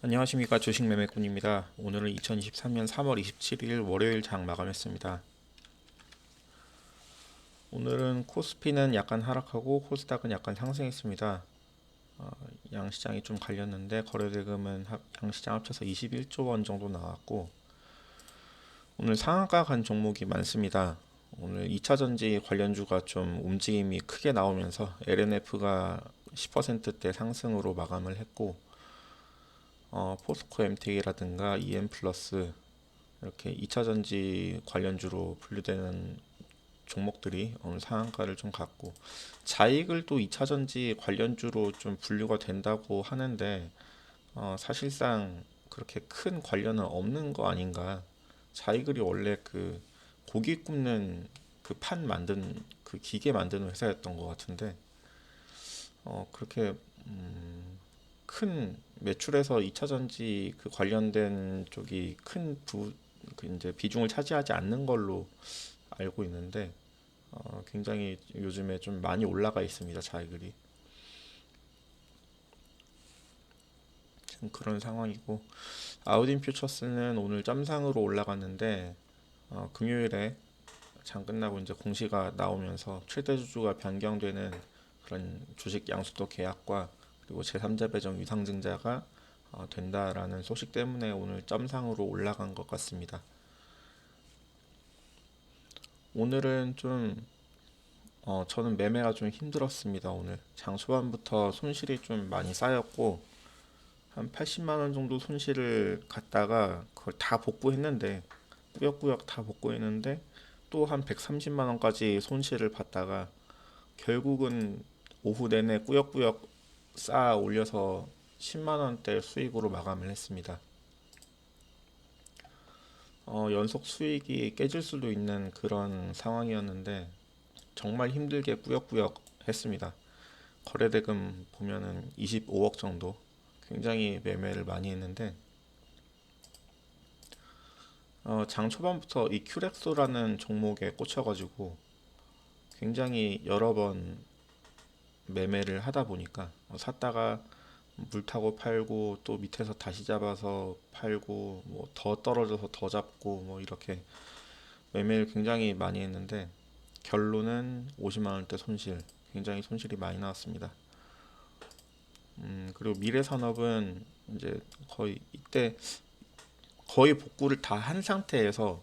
안녕하십니까 주식매매꾼입니다. 오늘은 2023년 3월 27일 월요일 장 마감했습니다. 오늘은 코스피는 약간 하락하고 코스닥은 약간 상승했습니다. 어, 양시장이 좀 갈렸는데 거래대금은 합- 양시장 합쳐서 21조 원 정도 나왔고 오늘 상한가 간 종목이 많습니다. 오늘 2차전지 관련주가 좀 움직임이 크게 나오면서 LNF가 10%대 상승으로 마감을 했고 어, 포스코 MT라든가 EM 플러스 이렇게 2차 전지 관련주로 분류되는 종목들이 오늘 상한가를 좀 갔고 자익을 또 2차 전지 관련주로 좀 분류가 된다고 하는데 어, 사실상 그렇게 큰 관련은 없는 거 아닌가. 자이글이 원래 그 고기 굽는 그 판 만든 그 기계 만드는 회사였던 것 같은데 어 그렇게 음, 큰 매출에서 2차 전지 그 관련된 쪽이 큰 부, 그 이제 비중을 차지하지 않는 걸로 알고 있는데 어, 굉장히 요즘에 좀 많이 올라가 있습니다 자이글이. 지금 그런 상황이고 아우딘 퓨처스는 오늘 점상으로 올라갔는데 어, 금요일에 장 끝나고 이제 공시가 나오면서 최대 주주가 변경되는 그런 주식 양수도 계약과 그리고 제3자 배정 위상증자가 어, 된다라는 소식 때문에 오늘 점상으로 올라간 것 같습니다. 오늘은 좀 어, 저는 매매가 좀 힘들었습니다. 오늘 장 초반부터 손실이 좀 많이 쌓였고 한 80만 원 정도 손실을 갔다가 그걸 다 복구했는데 꾸역꾸역 다 복구했는데 또 한 130만 원까지 손실을 봤다가 결국은 오후 내내 꾸역꾸역 쌓아 올려서 10만 원대 수익으로 마감을 했습니다. 어, 연속 수익이 깨질 수도 있는 그런 상황이었는데 정말 힘들게 꾸역꾸역 했습니다. 거래대금 보면은 25억 정도 굉장히 매매를 많이 했는데 어, 장 초반부터 이 큐렉소라는 종목에 꽂혀가지고 굉장히 여러 번 매매를 하다 보니까 어, 샀다가 물 타고 팔고 또 밑에서 다시 잡아서 팔고 뭐 더 떨어져서 더 잡고 뭐 이렇게 매매를 굉장히 많이 했는데 결론은 50만 원대 손실 굉장히 손실이 많이 나왔습니다. 음, 그리고 미래 산업은 이제 거의 이때 거의 복구를 다 한 상태에서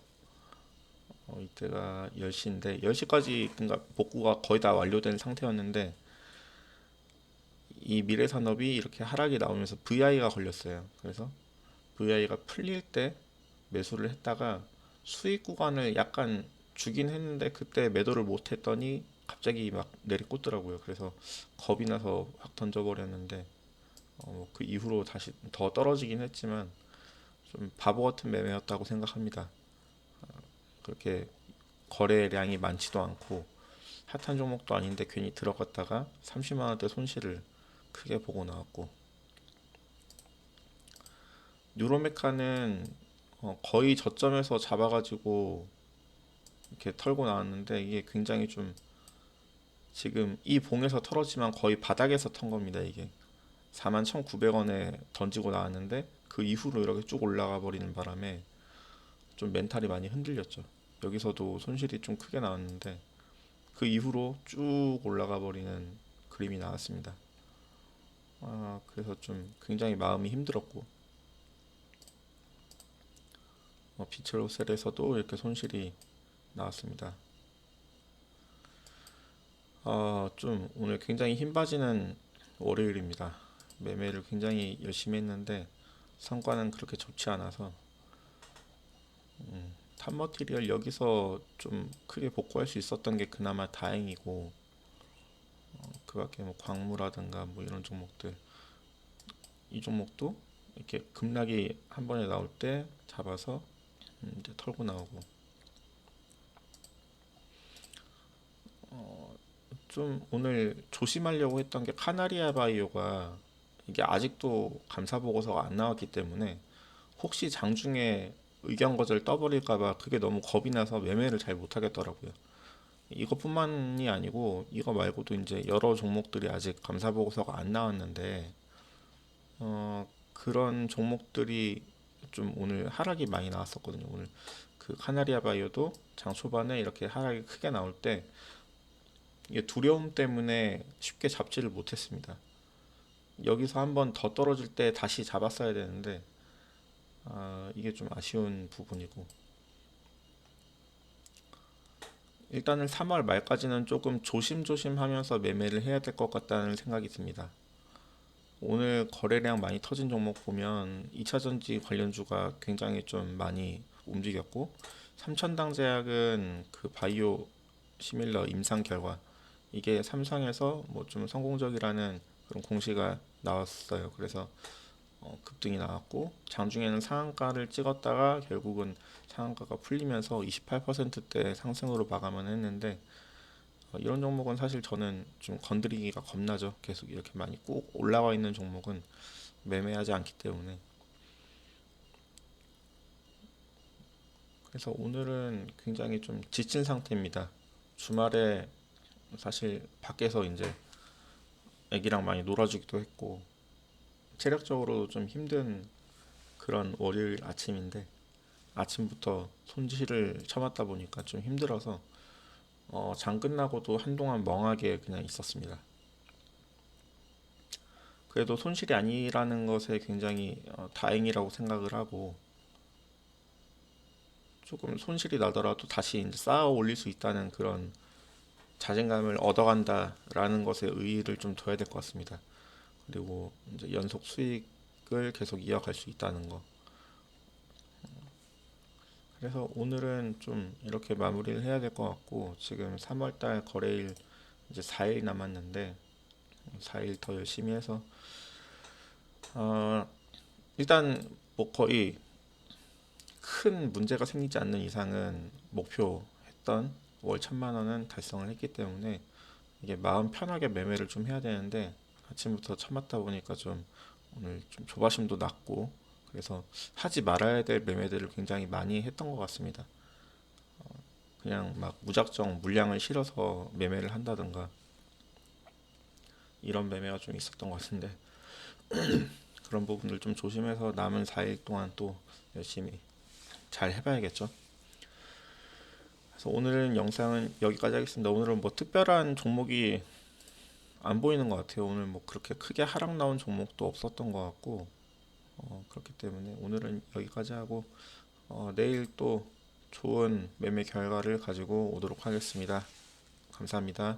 어, 이때가 10시인데 10시까지 그러니까 복구가 거의 다 완료된 상태였는데 이 미래 산업이 이렇게 하락이 나오면서 VI가 걸렸어요. 그래서 VI가 풀릴 때 매수를 했다가 수익 구간을 약간 주긴 했는데 그때 매도를 못 했더니 갑자기 막 내리꽂더라고요. 그래서 겁이 나서 확 던져버렸는데 어, 그 이후로 다시 더 떨어지긴 했지만 좀 바보 같은 매매였다고 생각합니다. 그렇게 거래량이 많지도 않고 핫한 종목도 아닌데 괜히 들어갔다가 30만 원대 손실을 크게 보고 나왔고 뉴로메카는 어, 거의 저점에서 잡아가지고 이렇게 털고 나왔는데 이게 굉장히 좀 지금 이 봉에서 털었지만 거의 바닥에서 턴 겁니다 이게 41,900원에 던지고 나왔는데 그 이후로 이렇게 쭉 올라가 버리는 바람에 좀 멘탈이 많이 흔들렸죠. 여기서도 손실이 좀 크게 나왔는데 그 이후로 쭉 올라가 버리는 그림이 나왔습니다. 아, 그래서 좀 굉장히 마음이 힘들었고 어, 비첼로셀에서도 이렇게 손실이 나왔습니다. 아, 좀 오늘 굉장히 힘 빠지는 월요일입니다. 매매를 굉장히 열심히 했는데 성과는 그렇게 좋지 않아서 음, 탑머티리얼 여기서 좀 크게 복구할 수 있었던 게 그나마 다행이고 어, 그 밖에 뭐 광무라든가 뭐 이런 종목들 이 종목도 이렇게 급락이 한 번에 나올 때 잡아서 음, 이제 털고 나오고 어, 좀 오늘 조심하려고 했던 게 카나리아 바이오가 이게 아직도 감사 보고서가 안 나왔기 때문에 혹시 장중에 의견 거절 떠버릴까 봐 그게 너무 겁이 나서 매매를 잘 못하겠더라고요. 이것뿐만이 아니고 이거 말고도 이제 여러 종목들이 아직 감사 보고서가 안 나왔는데 어 그런 종목들이 좀 오늘 하락이 많이 나왔었거든요. 오늘 그 카나리아 바이오도 장 초반에 이렇게 하락이 크게 나올 때 두려움 때문에 쉽게 잡지를 못했습니다. 여기서 한번 더 떨어질 때 다시 잡았어야 되는데 아, 이게 좀 아쉬운 부분이고 일단은 3월 말까지는 조금 조심조심하면서 매매를 해야 될 것 같다는 생각이 듭니다. 오늘 거래량 많이 터진 종목 보면 2차전지 관련주가 굉장히 좀 많이 움직였고 삼천당제약은 그 바이오 시밀러 임상 결과 이게 삼성에서 뭐 좀 성공적이라는 그런 공시가 나왔어요. 그래서 어, 급등이 나왔고 장중에는 상한가를 찍었다가 결국은 상한가가 풀리면서 28%대 상승으로 마감을 했는데 어, 이런 종목은 사실 저는 좀 건드리기가 겁나죠. 계속 이렇게 많이 꾹 올라와 있는 종목은 매매하지 않기 때문에 그래서 오늘은 굉장히 좀 지친 상태입니다. 주말에 사실 밖에서 이제 애기랑 많이 놀아주기도 했고 체력적으로 좀 힘든 그런 월요일 아침인데 아침부터 손질을 쳐맞다 보니까 좀 힘들어서 어, 장 끝나고도 한동안 멍하게 그냥 있었습니다. 그래도 손실이 아니라는 것에 굉장히 어, 다행이라고 생각을 하고 조금 손실이 나더라도 다시 이제 쌓아 올릴 수 있다는 그런 자신감을 얻어간다라는 것에 의의를 좀 둬야 될 것 같습니다. 그리고 이제 연속 수익을 계속 이어갈 수 있다는 거. 그래서 오늘은 좀 이렇게 마무리를 해야 될 것 같고 지금 3월달 거래일 이제 4일 남았는데 4일 더 열심히 해서 어 일단 뭐 거의 큰 문제가 생기지 않는 이상은 목표했던 월 천만 원은 달성을 했기 때문에 이게 마음 편하게 매매를 좀 해야 되는데 아침부터 참았다 보니까 좀 오늘 좀 조바심도 났고 그래서 하지 말아야 될 매매들을 굉장히 많이 했던 것 같습니다. 어, 그냥 막 무작정 물량을 실어서 매매를 한다든가 이런 매매가 좀 있었던 것 같은데 그런 부분들 좀 조심해서 남은 4일 동안 또 열심히 잘 해봐야겠죠. 그래서 오늘은 영상은 여기까지 하겠습니다. 오늘은 뭐 특별한 종목이 안 보이는 것 같아요. 오늘 뭐 그렇게 크게 하락 나온 종목도 없었던 것 같고 어, 그렇기 때문에 오늘은 여기까지 하고 어, 내일 또 좋은 매매 결과를 가지고 오도록 하겠습니다. 감사합니다.